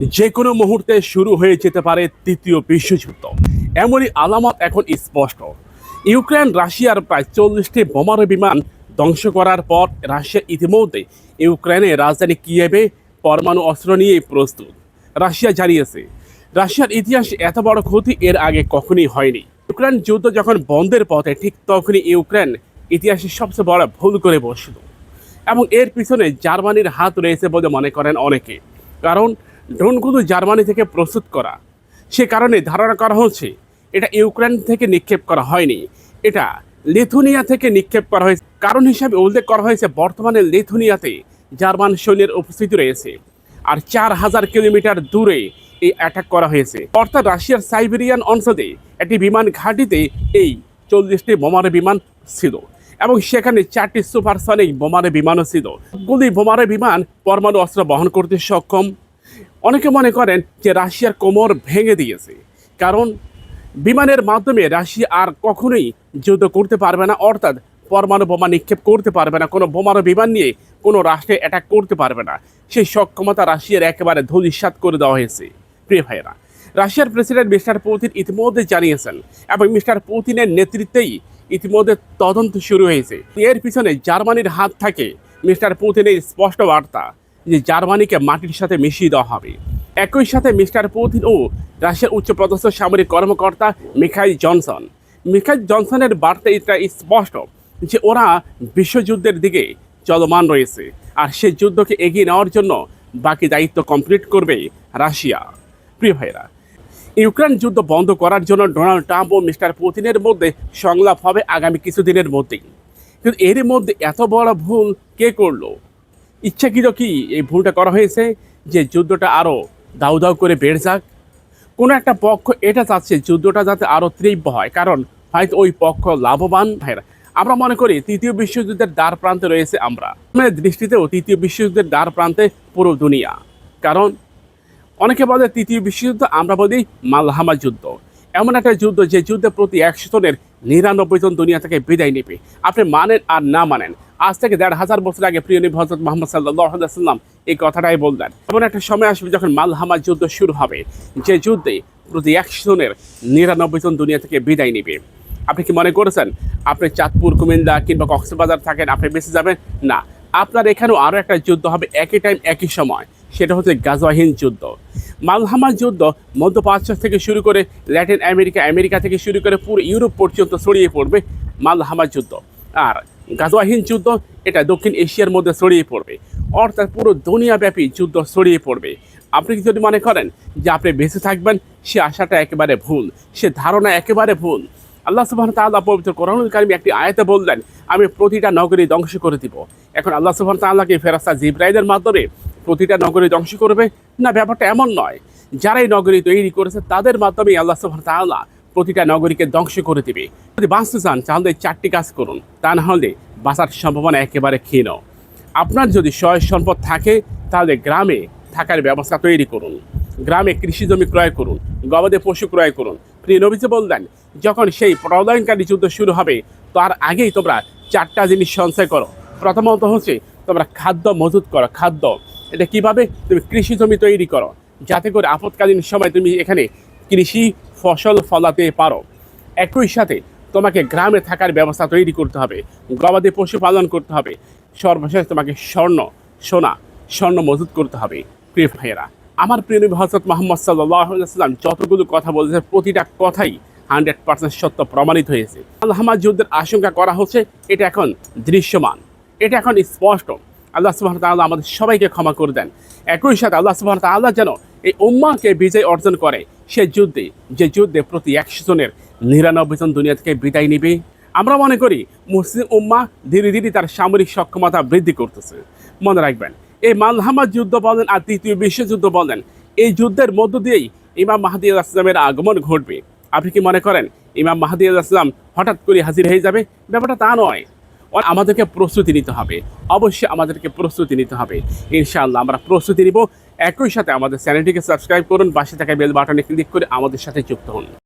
যে কোনো মুহূর্তে শুরু হয়ে যেতে পারে তৃতীয় বিশ্বযুদ্ধ। এমনই আলামত এখন স্পষ্ট। ইউক্রেন, রাশিয়ার প্রায় চল্লিশটি বোমারু বিমান ধ্বংস করার পর রাশিয়া ইতিমধ্যে ইউক্রেনের রাজধানী কিয়েভে পরমাণু অস্ত্র নিয়ে প্রস্তুত। রাশিয়া জানিয়েছে, রাশিয়ার ইতিহাসে এত বড় ক্ষতি এর আগে কখনই হয়নি। ইউক্রেন যুদ্ধ যখন বন্ধের পথে, ঠিক তখনই ইউক্রেন ইতিহাসে সবচেয়ে বড় ভুল করে বসল। এবং এর পিছনে জার্মানির হাত রয়েছে বলে মনে করেন অনেকে। কারণ ড্রোনগুলো জার্মানি থেকে প্রস্তুত করা, সে কারণে ধারণা করা হচ্ছে এটা ইউক্রেন থেকে নিক্ষেপ করা হয়নি। এটা লিথুনিয়া থেকে নিক্ষেপ করা হয়েছে। কারণ হিসাবে উল্লেখ করা হয়েছে বর্তমানে লিথুনিয়াতে জার্মান সৈন্যের উপস্থিতি রয়েছে আর চার হাজার কিলোমিটার দূরে এই অ্যাটাক করা হয়েছে। অর্থাৎ রাশিয়ার সাইবেরিয়ান অঞ্চলে একটি বিমান ঘাঁটিতে এই চল্লিশটি বোমারু বিমান ছিল এবং সেখানে চারটি সুপারসনিক বোমারু বিমানও ছিল। গুলি বোমারু বিমান পরমাণু অস্ত্র বহন করতে সক্ষম অনেকে মনে করেন যে রাশিয়ার কোমর ভেঙে দিয়েছে। কারণ বিমানের মাধ্যমে রাশিয়া আর কখনোই যুদ্ধ করতে পারবে না, অর্থাৎ পরমাণু বোমা নিক্ষেপ করতে পারবে না, কোনো বোমারু বিমান নিয়ে কোনো রাষ্ট্রে অ্যাটাক করতে পারবে না। সেই সক্ষমতা রাশিয়ার একেবারে ধূলিসাৎ করে দেওয়া হয়েছে। প্রিয় ভাইয়েরা, রাশিয়ার প্রেসিডেন্ট মিস্টার পুতিন ইতিমধ্যে জানিয়েছেন এবং মিস্টার পুতিনের নেতৃত্বেই ইতিমধ্যে তদন্ত শুরু হয়েছে। এর পিছনে জার্মানির হাত থাকে মিস্টার পুতিনের স্পষ্ট বার্তা। যে জার্মানিকে মাটির সাথে মিশিয়ে দেওয়া হবে। একই সাথে মিস্টার পুতিন ও রাশিয়ার উচ্চপদস্থ সামরিক কর্মকর্তা মিখাইল জনসন। মিখাইল জনসনের বার্তা এটা স্পষ্ট যে ওরা বিশ্বযুদ্ধের দিকে চলমান রয়েছে আর সে যুদ্ধকে এগিয়ে নেওয়ার জন্য বাকি দায়িত্ব কমপ্লিট করবে রাশিয়া। প্রিয় ভাইরা ইউক্রেন যুদ্ধ বন্ধ করার জন্য ডোনাল্ড ট্রাম্প ও মিস্টার পুতিনের মধ্যে সংলাপ হবে আগামী কিছুদিনের মধ্যেই। কিন্তু এর মধ্যে এত বড় ভুল কে করল? ইচ্ছাকৃত কি এই ভুলটা করা হয়েছে যে যুদ্ধটা আরও দাউ দাউ করে বেড়ে যাক? কোনো একটা পক্ষ এটা চাচ্ছে যুদ্ধটা যাতে আরও তীব্র হয়, কারণ হয়তো ওই পক্ষ লাভবান। হয়। আমরা মনে করি তৃতীয় বিশ্বযুদ্ধের দ্বার প্রান্তে রয়েছে আমরা। আমাদের দৃষ্টিতেও তৃতীয় বিশ্বযুদ্ধের দ্বার প্রান্তে পুরো দুনিয়া। কারণ অনেকে বলে তৃতীয় বিশ্বযুদ্ধ আমরা বলি মালহামা যুদ্ধ। এমন একটা যুদ্ধ যে যুদ্ধে প্রতি একশো জনের নিরানব্বই জন দুনিয়া থেকে বিদায় নেবে। আপনি মানেন আর না মানেন আজ থেকে দেড় হাজার বছর আগে প্রিয় নবী হজরত মোহাম্মদ সাল্লাম এই কথাটাই বললেন। এমন একটা সময় আসবে যখন মালহামা যুদ্ধ শুরু হবে। যে যুদ্ধে প্রতি একশো জনের নিরানব্বই জন দুনিয়া থেকে বিদায় নেবে। আপনি কি মনে করেছেন, আপনি চাঁদপুর, কুমিল্লা কিংবা কক্সবাজার থাকেন, আপনি বেঁচে যাবেন? না। আপনার এখানেও আরও একটা যুদ্ধ হবে একই টাইম একই সময়। সেটা হচ্ছে গাজওয়াহীন যুদ্ধ। মালহামা যুদ্ধ মধ্যপ্রাচ্য থেকে শুরু করে ল্যাটিন আমেরিকা আমেরিকা থেকে শুরু করে পুরো ইউরোপ পর্যন্ত ছড়িয়ে পড়বে মালহামা যুদ্ধ। আর গাজওয়াহিন যুদ্ধ, এটা দক্ষিণ এশিয়ার মধ্যে ছড়িয়ে পড়বে। অর্থাৎ পুরো দুনিয়াব্যাপী যুদ্ধ ছড়িয়ে পড়বে। আপনি যদি মনে করেন যে আপনি বেঁচে থাকবেন, সে আশাটা একেবারে ভুল, সে ধারণা একেবারে ভুল। আল্লাহ সুবাহ তাল্লাহ পবিত্র কোরআনুল কারিম একটি আয়তে বললেন, আমি প্রতিটা নগরী ধ্বংস করে দিব। এখন আল্লাহ সুবাহ তাল্লাহকে ফেরাস্তা জিব্রাইলের মাধ্যমে প্রতিটা নগরী ধ্বংস করবে? না, ব্যাপারটা এমন নয়। যারাই নগরী তৈরি করেছে, তাদের মাধ্যমে আল্লাহ সুবাহ তাল্লাহ প্রতিটা নগরীকে ধ্বংস করে দিবে। যদি বাঁচতে চান, তাহলে চারটি কাজ করুন। তা না হলে বাঁচার সম্ভাবনা একেবারে ক্ষীণ। আপনার যদি সয় সম্পদ থাকে, তাহলে গ্রামে থাকার ব্যবস্থা তৈরি করুন। গ্রামে কৃষি জমি ক্রয় করুন, গবাদি পশু ক্রয় করুন। প্রিয় নবীজি বললেন, যখন সেই প্রলয়নকারী যুদ্ধ শুরু হবে, তার আগেই তোমরা চারটা জিনিস সঞ্চয় করো। প্রথমত হচ্ছে, তোমরা খাদ্য মজুত করো, খাদ্য। এটা কীভাবে? তুমি কৃষি জমি তৈরি করো। যাতে করে আপৎকালীন সময় তুমি এখানে কৃষি ফসল ফলাতে পারো। একই সাথে তোমাকে গ্রামে থাকার ব্যবস্থা তৈরি করতে হবে। গবাদি পশু পালন করতে হবে। সর্বশেষ তোমাকে স্বর্ণ, সোনা, স্বর্ণ মজুত করতে হবে। প্রিয় ভাইয়েরা, আমার প্রিয় নবী হজরত মোহাম্মদ সাল্লাম যতগুলো কথা বলেছে, প্রতিটা কথাই হান্ড্রেড পার্সেন্ট সত্য প্রমাণিত হয়েছে। আল্লাহামা যুদ্ধের আশঙ্কা করা হচ্ছে, এটা এখন দৃশ্যমান, এটা এখন স্পষ্ট। আল্লাহ সুবাহ তাল্লাহ আমাদের সবাইকে ক্ষমা করে দেন। একই সাথে আল্লাহ সুবাহ তাল্লাহ যেন এই উম্মাকে বিজয় অর্জন করে সে যুদ্ধে, যে যুদ্ধে প্রতি একশো জনের নিরানব্বই জন দুনিয়া থেকে বিদায় নিবে। আমরা মনে করি মুসলিম উম্মা ধীরে ধীরে তার সামরিক সক্ষমতা বৃদ্ধি করতেছে। মনে রাখবেন, এই মালহামা যুদ্ধ বলেন আর তৃতীয় বিশ্বযুদ্ধ বলেন, এই যুদ্ধের মধ্য দিয়েই ইমাম মাহাদি আসলামের আগমন ঘটবে। আপনি কি মনে করেন, ইমাম মাহাদি আসলাম হঠাৎ করে হাজির হয়ে যাবে? ব্যাপারটা তা নয়। আমাদেরকে প্রস্তুতি নিতে হবে। অবশ্যই আমাদেরকে প্রস্তুতি নিতে হবে। ইনশাআল্লাহ আমরা প্রস্তুতি নিব। একই সাথে আমাদের চ্যানেলটিকে সাবস্ক্রাইব করুন, পাশে থাকা বেল বাটনে ক্লিক করে আমাদের সাথে যুক্ত হন।